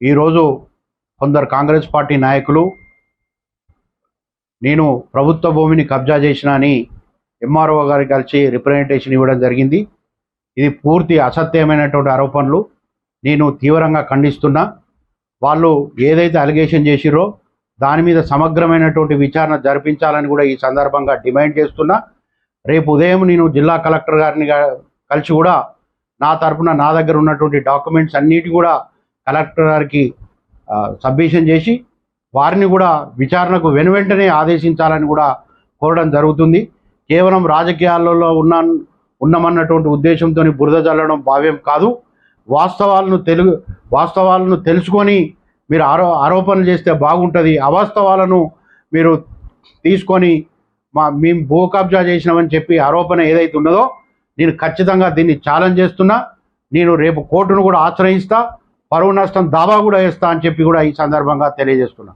ఈరోజు కొందరు కాంగ్రెస్ పార్టీ నాయకులు నేను ప్రభుత్వ భూమిని కబ్జా చేసిన అని ఎంఆర్ఓ గారికి కలిసి రిప్రజెంటేషన్ ఇవ్వడం జరిగింది. ఇది పూర్తి అసత్యమైనటువంటి ఆరోపణలు. నేను తీవ్రంగా ఖండిస్తున్నా. వాళ్ళు ఏదైతే అలిగేషన్ చేసిరో దాని మీద సమగ్రమైనటువంటి విచారణ జరిపించాలని కూడా ఈ సందర్భంగా డిమాండ్ చేస్తున్నా. రేపు ఉదయం నేను జిల్లా కలెక్టర్ గారిని కలిసి కూడా నా తరపున నా దగ్గర ఉన్నటువంటి డాక్యుమెంట్స్ అన్నిటి కూడా కలెక్టర్ గారికి సబ్మిషన్ చేసి వారిని కూడా విచారణకు వెనువెంటనే ఆదేశించాలని కూడా కోరడం జరుగుతుంది. కేవలం రాజకీయాలలో ఉన్న ఉన్నామన్నటువంటి ఉద్దేశంతో బురద చల్లడం భావ్యం కాదు. వాస్తవాలను తెలుగు వాస్తవాలను తెలుసుకొని మీరు ఆరో ఆరోపణలు చేస్తే బాగుంటుంది. అవాస్తవాలను మీరు తీసుకొని మా మేము భూ కబ్జా చేసినామని చెప్పి ఆరోపణ ఏదైతే ఉన్నదో నేను ఖచ్చితంగా దీన్ని ఛాలెంజ్ చేస్తున్నా. నేను రేపు కోర్టును కూడా ఆశ్రయిస్తా. పరువు నష్టం దావా కూడా వేస్తా అని చెప్పి కూడా ఈ సందర్భంగా తెలియజేస్తున్నా